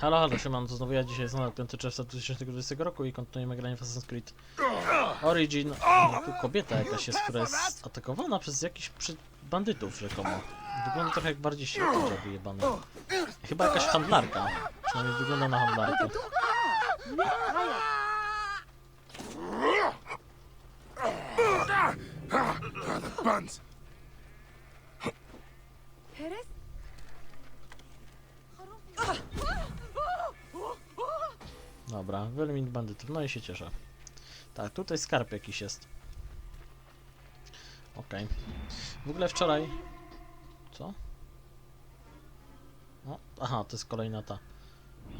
Halo, halo, siemano, to znowu ja dzisiaj znowu 5 czerwca 2020 roku i kontynuujemy granie w Assassin's Creed Origin. Tu kobieta jakaś jest, która jest atakowana przez jakichś bandytów rzekomo. Wygląda trochę jak bardziej dział wyjebany. Chyba jakaś handlarka. Przynajmniej wygląda na handlarkę. Buns! Dobra, wyelimin bandytów, no i się cieszę. Tak, tutaj skarb jakiś jest. Okej. W ogóle wczoraj... Co? O, aha, to jest kolejna ta.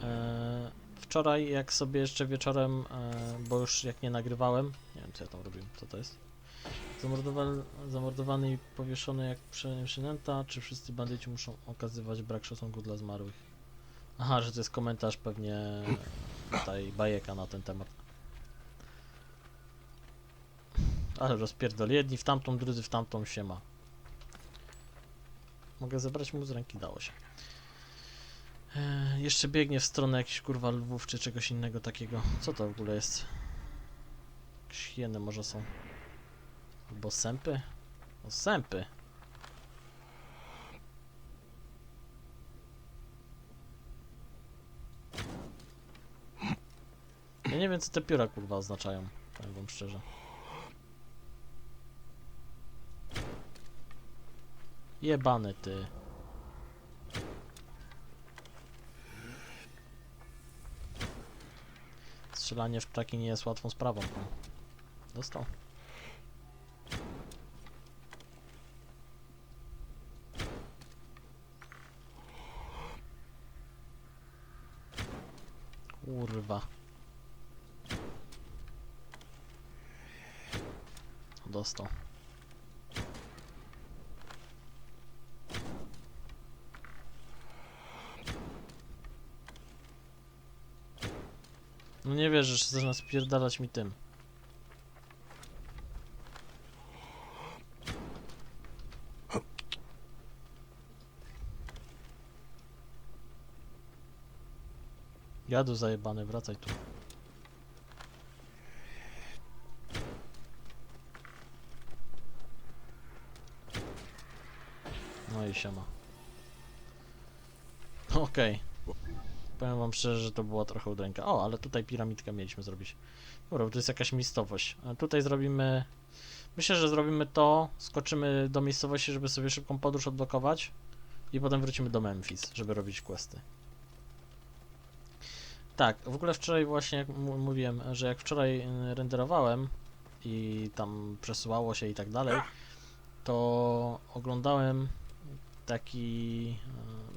Eee, wczoraj, jak sobie jeszcze wieczorem, e, bo już jak nie nagrywałem, nie wiem co ja tam robiłem, co to jest? Zamordowany, zamordowany i powieszony jak przy- przynęta, czy wszyscy bandyci muszą okazywać brak szacunku dla zmarłych? Aha, że to jest komentarz pewnie tutaj bajeka na ten temat. Ale rozpierdol. Jedni w tamtą, drudzy w tamtą siema. Mogę zebrać mu z ręki, dało się. Eee, jeszcze biegnie w stronę jakichś kurwa lwów czy czegoś innego takiego. Co to w ogóle jest? Jakieś hieny może są. Albo sępy? O, sępy. Nie wiem co te pióra kurwa oznaczają. Powiem wam szczerze. Jebany ty. Strzelanie w ptaki nie jest łatwą sprawą. Dostał. Kurwa. Dostał. No nie wierzę, że zaczyna spierdalać mi tym. Jadu zajebany, wracaj tu. I siema. Okej. Powiem wam szczerze, że to była trochę udręka. O, ale tutaj piramidkę mieliśmy zrobić. Dobra, bo to jest jakaś miejscowość. A tutaj zrobimy... Myślę, że zrobimy to, skoczymy do miejscowości, żeby sobie szybką podróż odblokować i potem wrócimy do Memphis, żeby robić questy. Tak, w ogóle wczoraj właśnie jak mówiłem, że jak wczoraj y, renderowałem i tam przesuwało się i tak dalej, to oglądałem taki,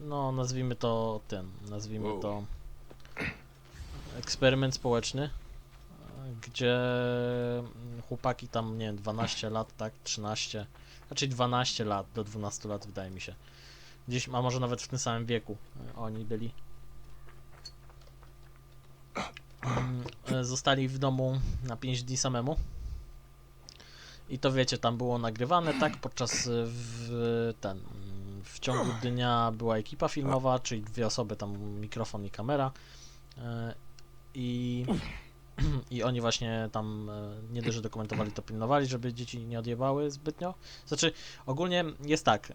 no nazwijmy to ten, nazwijmy Wow. to eksperyment społeczny, gdzie chłopaki tam, nie wiem, 12 lat, tak, 13, raczej 12 lat do 12 lat wydaje mi się. Gdzieś, a może nawet w tym samym wieku y, oni byli. E, Zostali w domu na 5 dni samemu. I to wiecie, tam było nagrywane, tak? Podczas e, w ten. Ciągu dnia była ekipa filmowa, czyli dwie osoby, tam mikrofon i kamera. E, I, I oni właśnie tam e, nie dość, że dokumentowali, to pilnowali, żeby dzieci nie odjebały zbytnio. Znaczy, ogólnie jest tak. e,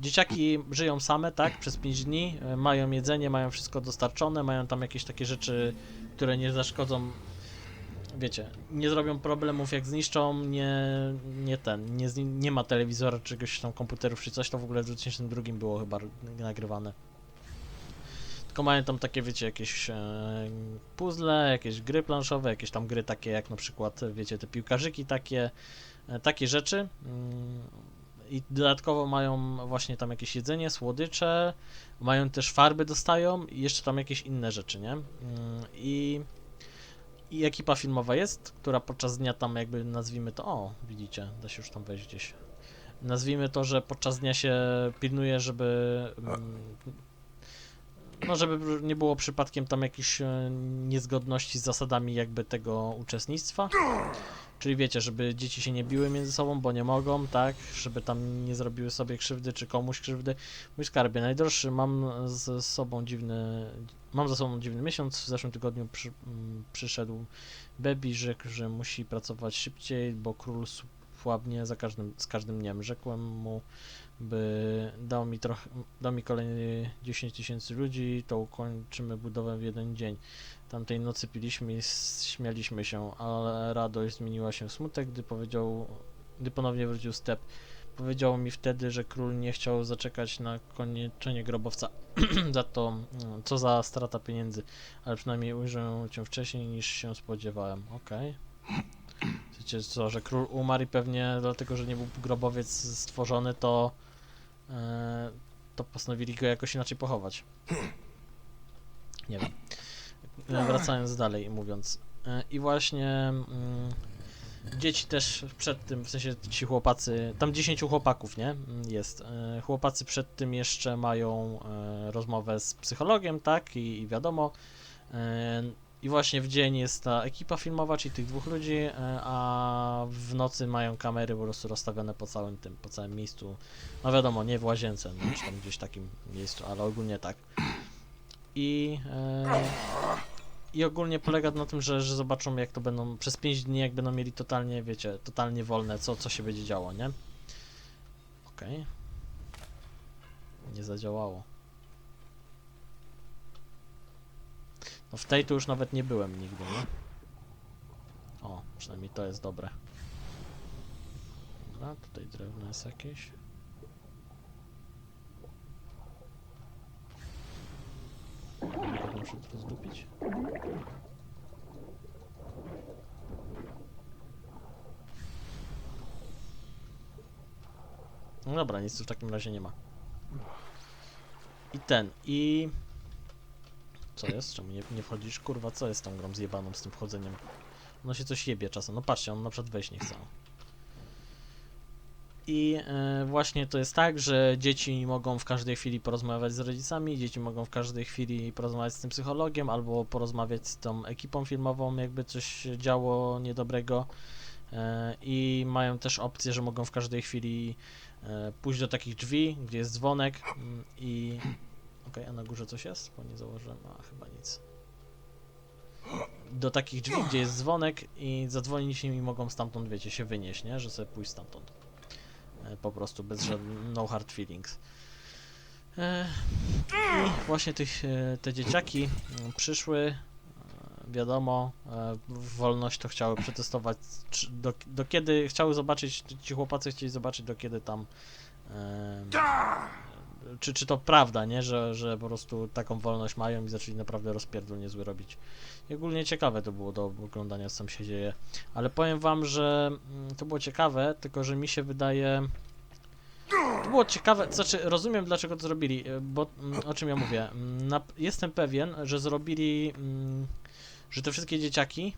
Dzieciaki żyją same, tak? Przez 5 dni, mają jedzenie, mają wszystko dostarczone, mają tam jakieś takie rzeczy, które nie zaszkodzą wiecie, nie zrobią problemów jak zniszczą, nie, nie ten, nie, nie ma telewizora, czegoś tam komputerów czy coś, to w ogóle w 2002 było chyba nagrywane. Tylko mają tam takie, wiecie, jakieś e, puzzle, jakieś gry planszowe, jakieś tam gry takie jak na przykład, wiecie, te piłkarzyki takie, e, takie rzeczy. Mm, I dodatkowo mają właśnie tam jakieś jedzenie, słodycze, mają też farby dostają i jeszcze tam jakieś inne rzeczy, nie? Mm, I i ekipa filmowa jest, która podczas dnia tam jakby nazwijmy to, o widzicie, da się już tam wejść gdzieś. Nazwijmy to, że podczas dnia się pilnuje, żeby mm, no żeby nie było przypadkiem tam jakichś e, niezgodności z zasadami jakby tego uczestnictwa. Czyli wiecie, żeby dzieci się nie biły między sobą, bo nie mogą, tak? Żeby tam nie zrobiły sobie krzywdy, czy komuś krzywdy. Mój skarbie, najdroższy, mam ze sobą dziwny... Mam za sobą dziwny miesiąc. W zeszłym tygodniu przy, mm, przyszedł Bebi, rzekł, że musi pracować szybciej, bo król słabnie za każdym, z każdym dniem. Rzekłem mu, by dał mi dał mi kolejne 10 tysięcy ludzi, to ukończymy budowę w jeden dzień. Tamtej nocy piliśmy i śmialiśmy się, ale radość zmieniła się w smutek, gdy powiedział, gdy ponownie wrócił step. Powiedział mi wtedy, że król nie chciał zaczekać na kończenie grobowca. za to, mm, co za strata pieniędzy, ale przynajmniej ujrzę cię wcześniej niż się spodziewałem. Okej. Wiecie co, że król umarł i pewnie dlatego, że nie był grobowiec stworzony, to e, to postanowili go jakoś inaczej pochować. Nie wiem. Wracając dalej, mówiąc. E, I właśnie mm, dzieci też przed tym, w sensie ci chłopacy, tam 10 chłopaków, nie? Mm, Jest. E, Chłopacy przed tym jeszcze mają e, rozmowę z psychologiem, tak? I, i wiadomo. E, I właśnie w dzień jest ta ekipa filmowa, czyli tych dwóch ludzi, a w nocy mają kamery po prostu rozstawione po całym tym, po całym miejscu. No wiadomo, nie w łazience, no, czy tam gdzieś w takim miejscu, ale ogólnie tak. I, e, I ogólnie polega na tym, że, że zobaczą jak to będą przez 5 dni, jak będą mieli totalnie, wiecie, totalnie wolne, co, co się będzie działo, nie? Okej. Nie zadziałało. No w tej to już nawet nie byłem nigdy, nie? O, przynajmniej to jest dobre. Dobra, tutaj drewno jest jakieś. Muszę to rozdupić. No dobra, nic tu w takim razie nie ma. I ten, i... Co jest? Czemu nie, nie wchodzisz? Kurwa, co jest tą grą zjebaną z tym wchodzeniem? Ono się coś jebie czasem. No patrzcie, on na przykład wejść nie chce. I e, właśnie to jest tak, że dzieci mogą w każdej chwili porozmawiać z rodzicami, dzieci mogą w każdej chwili porozmawiać z tym psychologiem albo porozmawiać z tą ekipą filmową, jakby coś działo niedobrego. E, I mają też opcję, że mogą w każdej chwili e, pójść do takich drzwi, gdzie jest dzwonek mm, i... Okej, a na górze coś jest? Bo nie założyłem, a chyba nic. Do takich drzwi, gdzie jest dzwonek i zadzwonić im i mogą stamtąd, wiecie, się wynieść, nie? Że sobie pójść stamtąd. E, Po prostu, bez żadnych, no hard feelings. E, I właśnie tych, e, te dzieciaki przyszły, e, wiadomo, e, wolność to chciały przetestować, do, do kiedy, chciały zobaczyć, ci chłopacy chcieli zobaczyć, do kiedy tam e, czy, czy to prawda, nie? Że, że po prostu taką wolność mają i zaczęli naprawdę rozpierdol niezły robić. I ogólnie ciekawe to było do oglądania, co tam się dzieje. Ale powiem wam, że mm, to było ciekawe, tylko że mi się wydaje... To było ciekawe, znaczy rozumiem dlaczego to zrobili, y, bo mm, o czym ja mówię. Mm, Na, jestem pewien, że zrobili, że te wszystkie dzieciaki,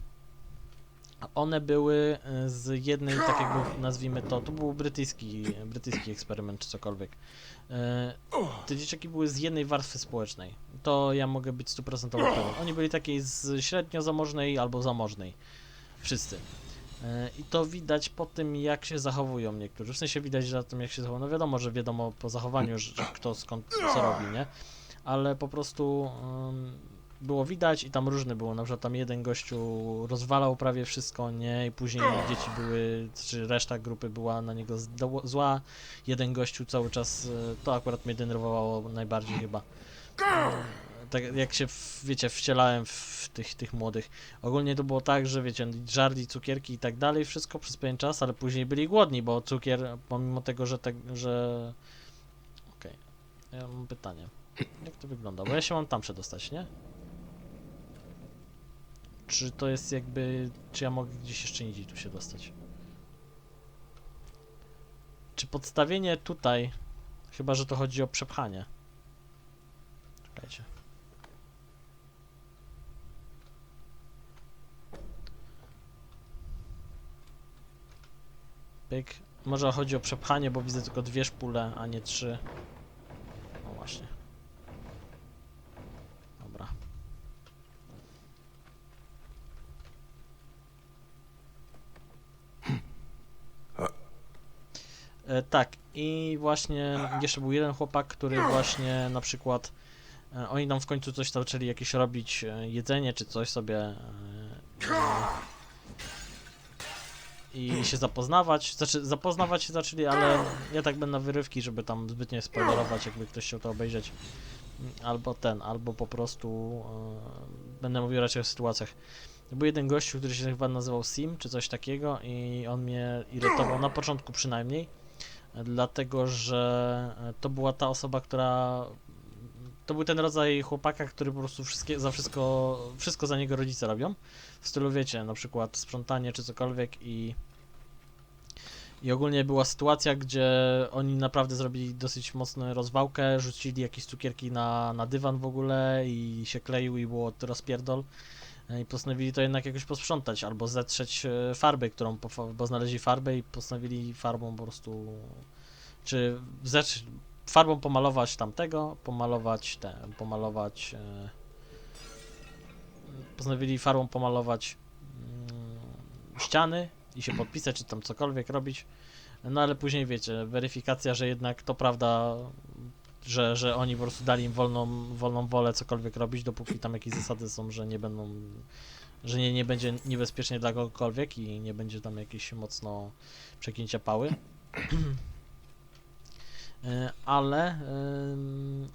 one były y, z jednej, tak jakby nazwijmy to, to był brytyjski, brytyjski eksperyment czy cokolwiek. Te dzieciaki były z jednej warstwy społecznej. To ja mogę być stuprocentowo pewien. Oni byli takiej z średnio zamożnej albo zamożnej. Wszyscy. E, I to widać po tym, jak się zachowują niektórzy. W sensie widać, na tym, jak się zachowują. No wiadomo, że wiadomo po zachowaniu, że kto skąd co robi, nie? Ale po prostu ym, było widać i tam różne było. Na przykład tam jeden gościu rozwalał prawie wszystko, nie? I później dzieci były, czy reszta grupy była na niego zła. Jeden gościu cały czas, e, to akurat mnie denerwowało najbardziej chyba. Tak jak się, wiecie, wcielałem w tych, tych młodych. Ogólnie to było tak, że wiecie, żarli, cukierki i tak dalej, wszystko przez pewien czas, ale później byli głodni, bo cukier, pomimo tego, że tak, że... Okej, ja mam pytanie. Jak to wygląda? Bo ja się mam tam przedostać, nie? Czy to jest jakby... Czy ja mogę gdzieś jeszcze indziej tu się dostać? Czy podstawienie tutaj... Chyba, że to chodzi o przepchanie. Czekajcie. Pyk. Może chodzi o przepchanie, bo widzę tylko dwie szpule, a nie trzy. No właśnie. Dobra. E, tak, i właśnie jeszcze był jeden chłopak, który właśnie na przykład e, oni tam w końcu coś zaczęli jakieś robić e, jedzenie czy coś sobie e, e, i się zapoznawać. Znaczy, zapoznawać się zaczęli, ale ja tak będę na wyrywki, żeby tam zbyt nie spoilerować, jakby ktoś chciał to obejrzeć. Albo ten, albo po prostu e, będę mówił raczej o sytuacjach. Był jeden gościu, który się chyba nazywał Sim, czy coś takiego i on mnie irytował, na początku przynajmniej, e, dlatego, że e, to była ta osoba, która... To był ten rodzaj chłopaka, który po prostu wszystkie, za wszystko, wszystko za niego rodzice robią. W stylu, wiecie, na przykład sprzątanie czy cokolwiek i... I ogólnie była sytuacja, gdzie oni naprawdę zrobili dosyć mocną rozwałkę, rzucili jakieś cukierki na, na dywan w ogóle i się kleił i było rozpierdol. E, I postanowili to jednak jakoś posprzątać, albo zetrzeć e, farbę, którą, bo znaleźli farbę i postanowili farbą po prostu, czy zetrz, farbą pomalować tamtego, pomalować te, pomalować, e, postanowili farbą pomalować mm, ściany i się podpisać, czy tam cokolwiek robić, no ale później wiecie, weryfikacja, że jednak to prawda, że, że oni po prostu dali im wolną, wolną wolę cokolwiek robić, dopóki tam jakieś zasady są, że nie będą, że nie, nie będzie niebezpiecznie dla kogokolwiek i nie będzie tam jakieś mocno przegięcia pały. E, Ale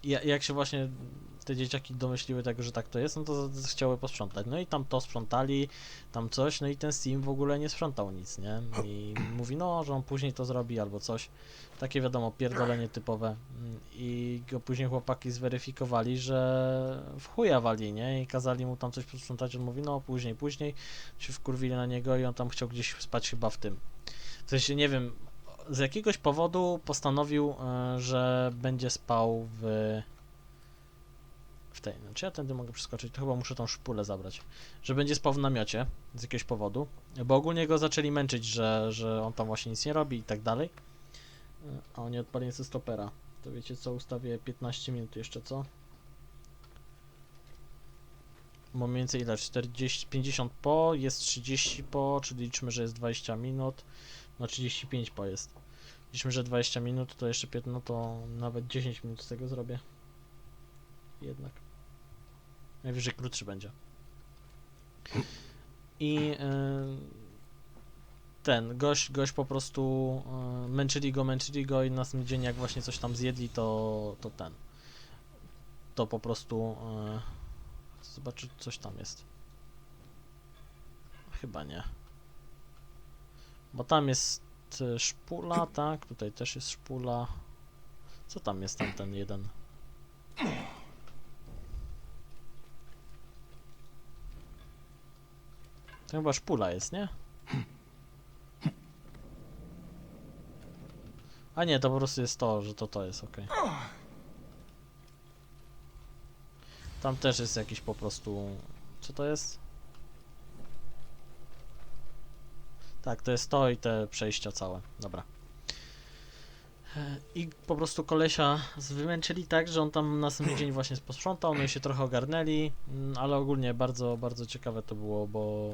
jak się właśnie te dzieciaki domyśliły tego, że tak to jest, no to chciały posprzątać. No i tam to sprzątali, tam coś, no i ten Steam w ogóle nie sprzątał nic, nie? I mówi, no, że on później to zrobi albo coś. Takie wiadomo, pierdolenie typowe. Mm, I go później chłopaki zweryfikowali, że w chuja wali, nie? I kazali mu tam coś posprzątać, on mówi, no później, później. Się wkurwili na niego i on tam chciał gdzieś spać chyba w tym. W sensie, nie wiem, z jakiegoś powodu postanowił, e, że będzie spał w... W tej, czy ja tędy mogę przeskoczyć? To chyba muszę tą szpulę zabrać. Że będzie spał w namiocie z jakiegoś powodu, bo ogólnie go zaczęli męczyć, że, że on tam właśnie nic nie robi i tak dalej. A oni odpalili ze stopera. To wiecie co, ustawię 15 minut jeszcze, co? Bo mniej więcej ile? 40, 50 po, jest 30 po, czyli liczmy, że jest 20 minut. No 35 po jest. Liczmy, że 20 minut, to jeszcze 15, no to nawet 10 minut z tego zrobię. Jednak. Najwyżej krótszy będzie. I yy, ten gość, gość po prostu yy, męczyli go, męczyli go i na następny dzień jak właśnie coś tam zjedli, to, to ten. To po prostu yy, zobaczyć coś tam jest. Chyba nie. Bo tam jest szpula, tak? Tutaj też jest szpula. Co tam jest tam ten jeden? To chyba szpula jest, nie? A nie, to po prostu jest to, że to to jest, okej. Tam też jest jakiś po prostu... Co to jest? Tak, to jest to i te przejścia całe. Dobra. I po prostu kolesia wymęczyli tak, że on tam na następny dzień właśnie posprzątał, no i się trochę ogarnęli, mm, ale ogólnie bardzo, bardzo ciekawe to było, bo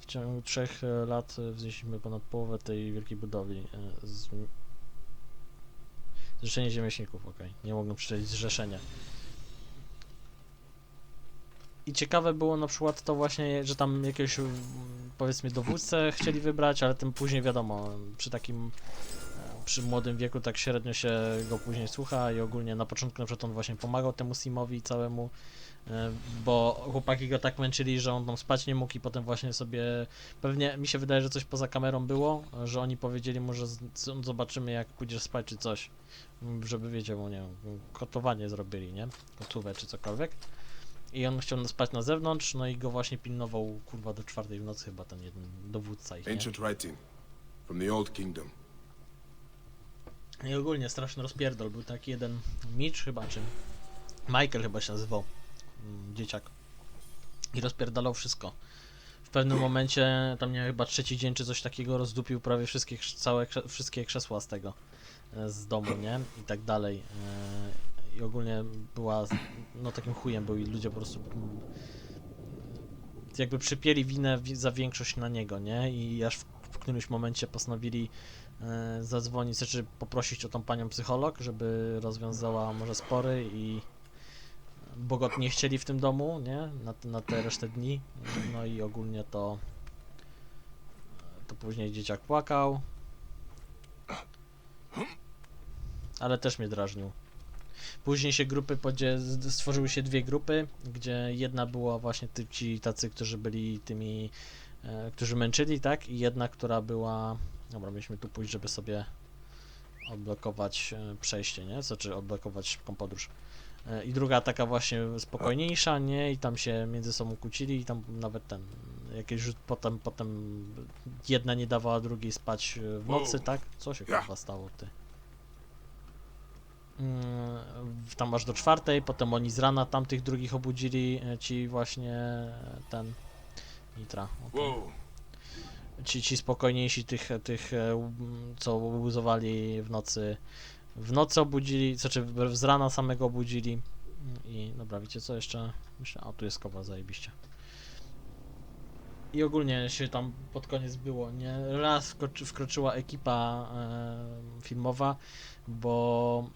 w ciągu trzech e, lat e, wznieśliśmy ponad połowę tej wielkiej budowli. e, Z... Zrzeszenie Ziemiaśników, okej. Nie mogłem przeczytać zrzeszenie. I ciekawe było na przykład to właśnie, że tam jakiegoś powiedzmy dowódcę chcieli wybrać, ale tym później wiadomo, przy takim przy młodym wieku tak średnio się go później słucha i ogólnie na początku na przykład on właśnie pomagał temu Simowi całemu, bo chłopaki go tak męczyli, że on tam spać nie mógł i potem właśnie sobie, pewnie mi się wydaje, że coś poza kamerą było, że oni powiedzieli mu, że z- zobaczymy jak pójdziesz spać czy coś, żeby wiecie, bo nie wiem, kotowanie zrobili, nie? Kotówę czy cokolwiek. I on chciał spać na zewnątrz, no i go właśnie pilnował, kurwa, do czwartej w nocy chyba ten jeden dowódca ich, nie? Ancient writing from the Old Kingdom. I ogólnie straszny rozpierdol. Był taki jeden Mitch chyba, czy Michael chyba się nazywał, dzieciak. I rozpierdalał wszystko. W pewnym momencie, tam nie chyba trzeci dzień czy coś takiego, rozdupił prawie wszystkie, całe, wszystkie krzesła z tego, e, z domu, nie? I tak dalej. E, I ogólnie była, no takim chujem był i ludzie po prostu mm, jakby przypieli winę wi- za większość na niego, nie? I aż w, w którymś momencie postanowili e, zadzwonić, znaczy poprosić o tą panią psycholog, żeby rozwiązała może spory i bo go nie chcieli w tym domu, nie? Na, na te resztę dni. No i ogólnie to to później dzieciak płakał. Ale też mnie drażnił. Później się grupy podzie... stworzyły się dwie grupy, gdzie jedna była właśnie ty, ci tacy, którzy byli tymi, e, którzy męczyli, tak? I jedna, która była. Dobra, mieliśmy tu pójść, żeby sobie odblokować e, przejście, nie? Znaczy odblokować podróż. E, I druga taka właśnie spokojniejsza, nie? I tam się między sobą kłócili i tam nawet ten jakieś rzut potem, potem jedna nie dawała drugiej spać e, w nocy, tak? Co się chyba stało, ty? Mm, tam aż do czwartej, potem oni z rana tamtych drugich obudzili, e, ci właśnie ten Nitra. Whoa. Ci, ci spokojniejsi tych, tych co łuzowali w nocy, w nocy obudzili, znaczy z rana samego obudzili Mm, i dobra, wiecie co jeszcze? Myślę, a tu jest kowa, zajebiście. I ogólnie się tam pod koniec było, nie? Raz wkroczy, wkroczyła ekipa e, filmowa, bo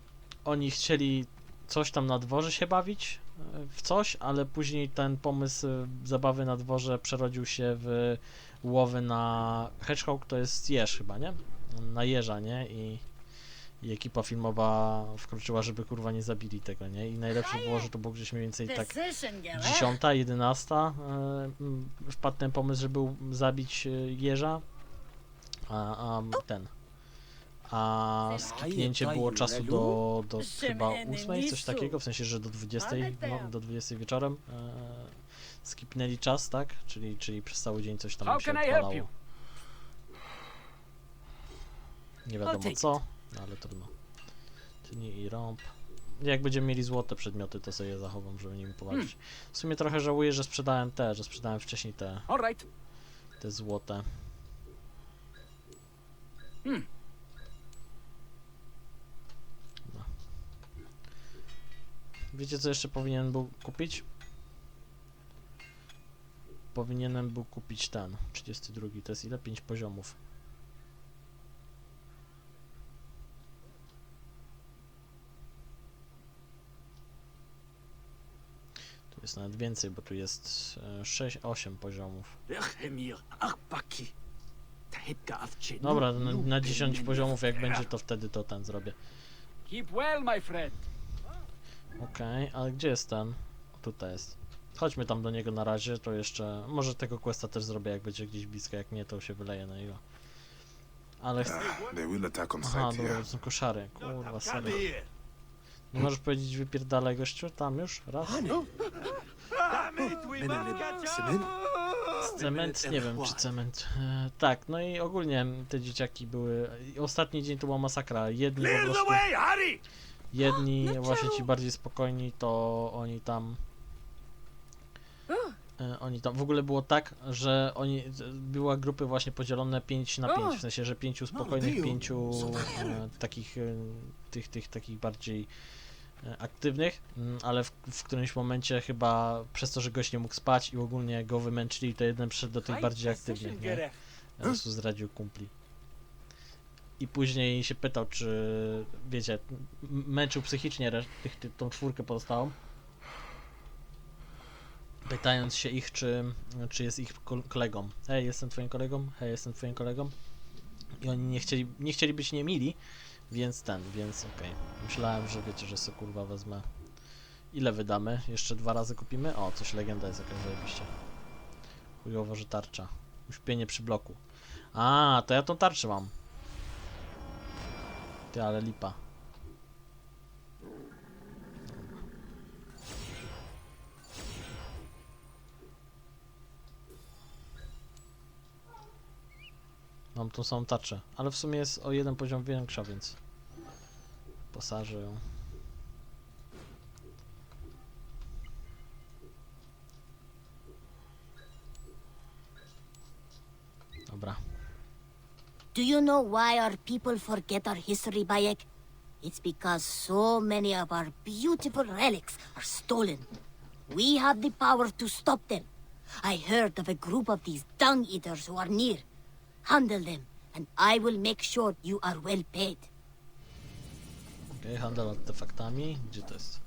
oni chcieli coś tam na dworze się bawić, e, w coś, ale później ten pomysł e, zabawy na dworze przerodził się w łowy na hedgehog, to jest jeż chyba, nie? Na jeża, nie? I, I ekipa filmowa wkroczyła, żeby kurwa nie zabili tego, nie? I najlepsze było, że to było gdzieś mniej więcej tak dziesiąta, jedenasta e, wpadł ten pomysł, żeby zabić e, jeża, a, a ten. A skipnięcie było czasu do, do chyba ósmej, coś takiego, w sensie, że do 20, no, do 20 wieczorem e, skipnęli czas, tak? Czyli, czyli przez cały dzień coś tam się odpalało. Nie wiadomo co, no, ale trudno. Tyni i rąb. Jak będziemy mieli złote przedmioty, to sobie je zachowam, żeby nimi powalczyć. W sumie trochę żałuję, że sprzedałem te, że sprzedałem wcześniej te, All right. te złote. Hmm. No. Wiecie co jeszcze powinien był kupić? Powinienem był kupić ten, 32, to jest ile? 5 poziomów. Jest nawet więcej, bo tu jest 6, 8 poziomów. Dobra, na, na 10 poziomów jak będzie, to wtedy to ten zrobię. Keep well, my friend. Okej, ale gdzie jest ten? Tutaj jest. Chodźmy tam do niego na razie, to jeszcze... Może tego questa też zrobię, jak będzie gdzieś blisko, jak nie, to się wyleje na jego. Ale... ch- they will attack on Aha, dobra, to są koszary. Kurwa, serio. Nie możesz powiedzieć wypierdalaj gościu? Tam już? Raz? Cement? Nie wiem, czy cement. E, tak, no i ogólnie te dzieciaki były... i Ostatni dzień to była masakra. Jedni po prostu... Jedni, właśnie ci bardziej spokojni, to oni tam. e, Oni tam. W ogóle było tak, że oni. Była grupy właśnie podzielone 5 na 5. W sensie, że pięciu spokojnych, pięciu e, takich e, tych, tych takich bardziej e, aktywnych, mm, ale w, w którymś momencie chyba przez to, że gość nie mógł spać i ogólnie go wymęczyli, to jeden przyszedł do tych bardziej aktywnych, nie? Po prostu zdradził kumpli. I później się pytał, czy wiecie, męczył psychicznie tych, ty, tą czwórkę pozostałą. Pytając się ich, czy, czy jest ich kol- kolegą. Hej, jestem twoim kolegą, hej, jestem twoim kolegą. I oni nie chcieli, nie chcieli być niemili, więc ten, więc okej. Myślałem, że wiecie, że sobie kurwa wezmę. Ile wydamy? Jeszcze dwa razy kupimy? O, coś legenda jest jakaś zajebiście. Chujowo, że tarcza. Uśpienie przy bloku. A, to ja tą tarczę mam. Ty, ale lipa. Mam tą samą tarczę, ale w sumie jest o jeden poziom większa, więc posażę ją. Dobra. Do you know why our people forget our history, Bayek? It's because so many of our beautiful relics are stolen. We have the power to stop them. I heard of a group of these dung eaters who are near. Handle them, and I will make sure you are well paid. Okej, handel artefaktami. Gdzie to jest?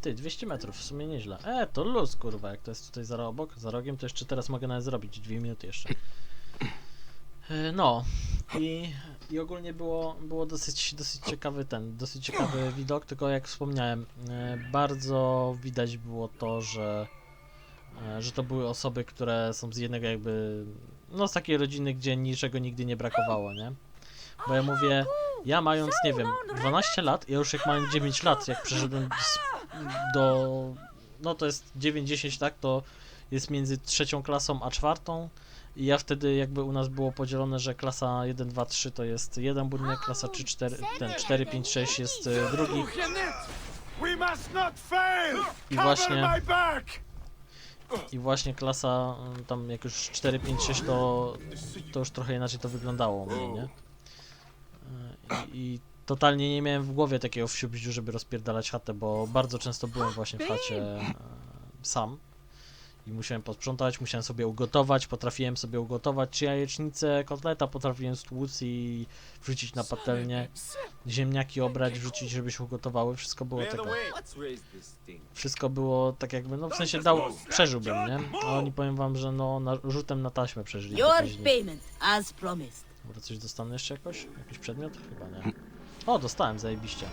Ty, 200 metrów, w sumie nieźle. E, to luz, kurwa, jak to jest tutaj za obok, za rogiem, to jeszcze teraz mogę nawet zrobić, dwie minuty jeszcze. E, No, i, i ogólnie było, było dosyć, dosyć ciekawy ten, dosyć ciekawy widok, tylko jak wspomniałem, e, bardzo widać było to, że, e, że to były osoby, które są z jednego jakby, no z takiej rodziny, gdzie niczego nigdy nie brakowało, nie? Bo ja mówię, ja mając, nie wiem, 12 lat, ja już jak miałem 9 lat, jak przeszedłem do, no to jest 9-10, tak, to jest między trzecią klasą a czwartą i ja wtedy jakby u nas było podzielone, że klasa 1, 2, 3 to jest jeden budynek, klasa 3, 4, ten 4, 5, 6 jest y, drugi i właśnie! I właśnie klasa y, tam jak już 4, 5, 6 to, to już trochę inaczej to wyglądało u mnie, nie? Y, I, i totalnie nie miałem w głowie takiego wsiubździu, żeby rozpierdalać chatę, bo bardzo często byłem właśnie w chacie e, sam i musiałem posprzątać, musiałem sobie ugotować, potrafiłem sobie ugotować czy jajecznicę, kotleta potrafiłem stłuc i wrzucić na patelnię, ziemniaki obrać, wrzucić, żeby się ugotowały, wszystko było tego. Wszystko było tak jakby, no w sensie dał, przeżyłbym, nie? A oni powiem wam, że no na, rzutem na taśmę przeżyli. te Your pięć dni. payment, as promised. Dobra, coś dostanę jeszcze jakoś? Jakiś przedmiot? Chyba nie. O, dostałem, zajebiście.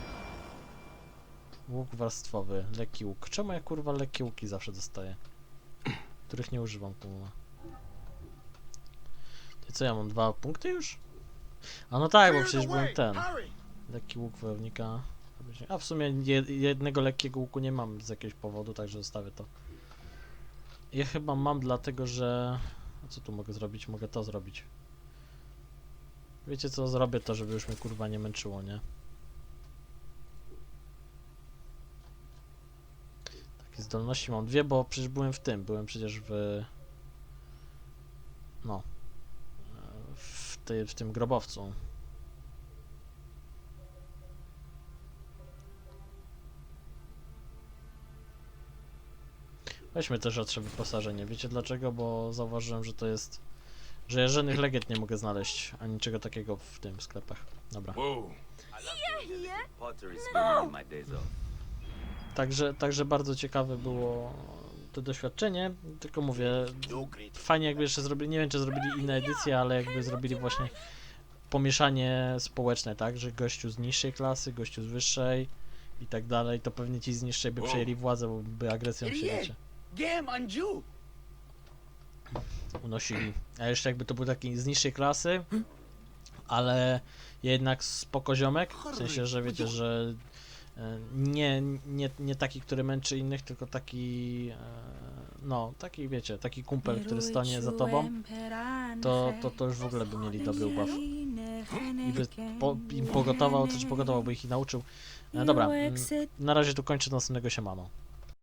Łuk warstwowy, lekki łuk. Czemu ja kurwa lekkie łuki zawsze dostaję? Których nie używam kurwa. To co ja mam? Dwa punkty już? A no tak, bo przecież byłem ten. Lekki łuk wojownika. A w sumie je, jednego lekkiego łuku nie mam z jakiegoś powodu, także zostawię to. Ja chyba mam dlatego, że... A co tu mogę zrobić? Mogę to zrobić. Wiecie co, zrobię to, żeby już mnie kurwa nie męczyło, nie? Takie zdolności mam dwie, bo przecież byłem w tym, byłem przecież w... No. W, tej, w tym grobowcu. Weźmy też otrze wyposażenie. Wiecie dlaczego? Bo zauważyłem, że to jest że ja żadnych legend nie mogę znaleźć, ani niczego takiego w tym sklepach. Dobra. Whoa. Także, także bardzo ciekawe było to doświadczenie, tylko mówię, fajnie jakby jeszcze zrobili, nie wiem czy zrobili inne edycje, ale jakby zrobili właśnie pomieszanie społeczne, tak, że gościu z niższej klasy, gościu z wyższej i tak dalej, to pewnie ci z niższej by przejęli władzę, bo by agresją się, wiecie, unosili. A jeszcze jakby to był taki z niższej klasy, ale jednak spokoziomek, w sensie, że wiecie, że nie, nie, nie taki, który męczy innych, tylko taki, e, no, taki wiecie, taki kumpel, który stanie za tobą, to, to, to już w ogóle by mieli dobry ubaw. I by po, im pogotował, coś pogotował, by ich i nauczył. E, dobra, na razie tu kończę, następnego się mamo.